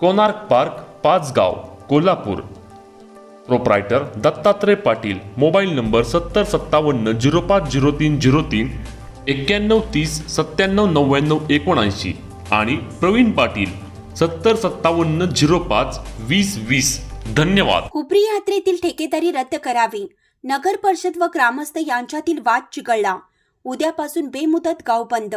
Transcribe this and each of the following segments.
Konark park Pachgaon Kolhapur. Proprietor Dattatray Patil mobile number सत्तर सत्तावन्न zero पाच zero तीन झिरो तीन एक्क्याण्णव तीस सत्त्याण्णव नव्याण्णव एकोणऐंशी आणि प्रवीण पाटील सत्तर सत्तावन्न झिरो पाच वीस वीस. धन्यवाद. हुपरी यात्रेतील ठेकेदारी रद्द करावी. नगर परिषद व ग्रामस्थ यांच्यातील वाद चिघळला. उद्यापासून बेमुदत गाव बंद.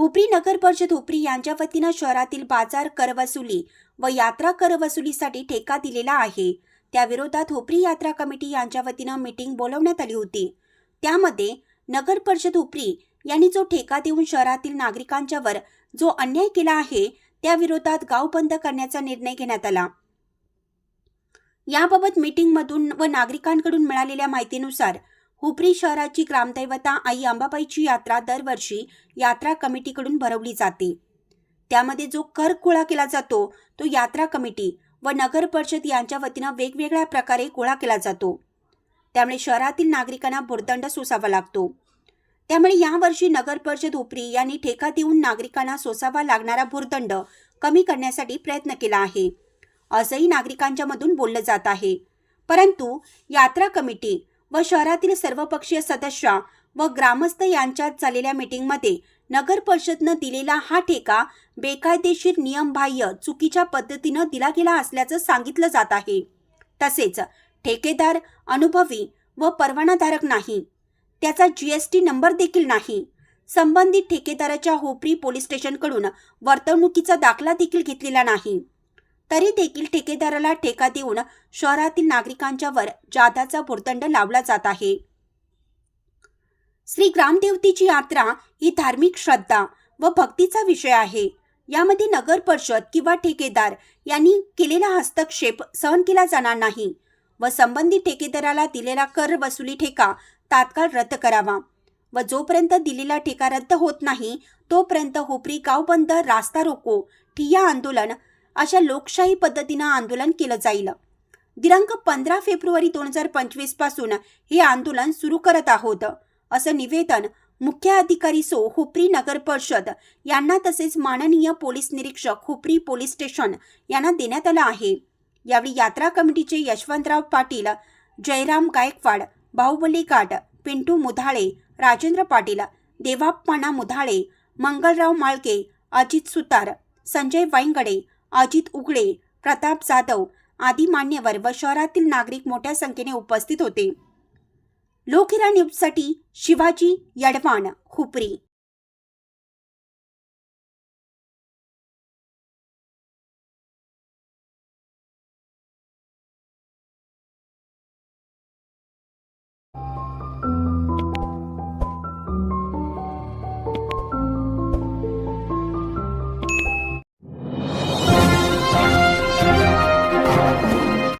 हुपरी नगर परिषद हुपरी यांच्या वतीनं शहरातील बाजार करवसुली व यात्रा करवसुलीसाठी ठेका दिलेला आहे. त्याविरोधात हुपरी यात्रा कमिटी यांच्या वतीनं मीटिंग बोलवण्यात आली होती. त्यामध्ये नगर परिषद हुपरी यांनी जो ठेका देऊन शहरातील नागरिकांच्यावर जो अन्याय केला आहे त्याविरोधात गाव बंद करण्याचा निर्णय घेण्यात आला. याबाबत मीटिंगमधून व नागरिकांकडून मिळालेल्या माहितीनुसार हुपरी शहराची ग्रामदैवता आई अंबाबाईची यात्रा दरवर्षी यात्रा कमिटीकडून भरवली जाते. त्यामध्ये जो कर गोळा केला जातो तो यात्रा कमिटी व नगर परिषद यांच्या वतीनं वेगवेगळ्या प्रकारे गोळा केला जातो. त्यामुळे शहरातील नागरिकांना भुर्दंड सोसावा लागतो. त्यामुळे यावर्षी नगर परिषद उपरी यांनी ठेका देऊन नागरिकांना सोसावा लागणारा भुर्दंड कमी करण्यासाठी प्रयत्न केला आहे. असंही नागरिकांच्या मधून बोललं जात आहे. परंतु यात्रा कमिटी व शहरातील सर्वपक्षीय सदस्य व ग्रामस्थ यांच्यात झालेल्या मीटिंगमध्ये नगर परिषदनं दिलेला हा ठेका बेकायदेशीर नियमबाह्य चुकीच्या पद्धतीनं दिला गेला असल्याचं सांगितलं जात आहे. तसेच ठेकेदार अनुभवी व परवानाधारक नाही. त्याचा जी एस टी नंबर देखील नाही. संबंधित ठेकेदाराच्या होपरी पोलीस स्टेशनकडून वर्तवणुकीचा दाखला देखील घेतलेला नाही. तरी देखील ठेकेदाराला ठेका देऊन शहरातील नागरिकांच्यावर जादाचा भुर्दंड लावला जात आहे. श्री ग्रामदेवतेची यात्रा ही धार्मिक श्रद्धा व भक्तीचा विषय आहे. यामध्ये नगर परिषद किंवा ठेकेदार यांनी केलेला हस्तक्षेप सहन केला जाणार नाही व संबंधित ठेकेदाराला दिलेला कर वसुली ठेका तात्काळ रद्द करावा व जोपर्यंत दिलेला ठेका रद्द होत नाही तोपर्यंत हुपरी गाव बंद रास्ता रोको ठिय्या आंदोलन अशा लोकशाही पद्धतीनं आंदोलन केलं जाईल. दिनांक पंधरा फेब्रुवारी दोन हजार पंचवीसपासून हे आंदोलन सुरू करत आहोत. असं निवेदन मुख्य अधिकारी सो हुपरी नगर परिषद यांना तसेच माननीय पोलीस निरीक्षक हुपरी पोलीस स्टेशन यांना देण्यात आलं आहे. यावेळी यात्रा कमिटीचे यशवंतराव पाटील जयराम गायकवाड बाहुबली घाट पिंटू मुधाळे राजेंद्र पाटील देवाप्पाना मुधाळे मंगलराव माळके अजित सुतार संजय वाईंगडे अजित उगडे प्रताप जाधव आदी मान्यवर व शहरातील नागरिक मोठ्या संख्येने उपस्थित होते. लोकहिरा न्यूजसाठी शिवाजी यडवाण हुपरी.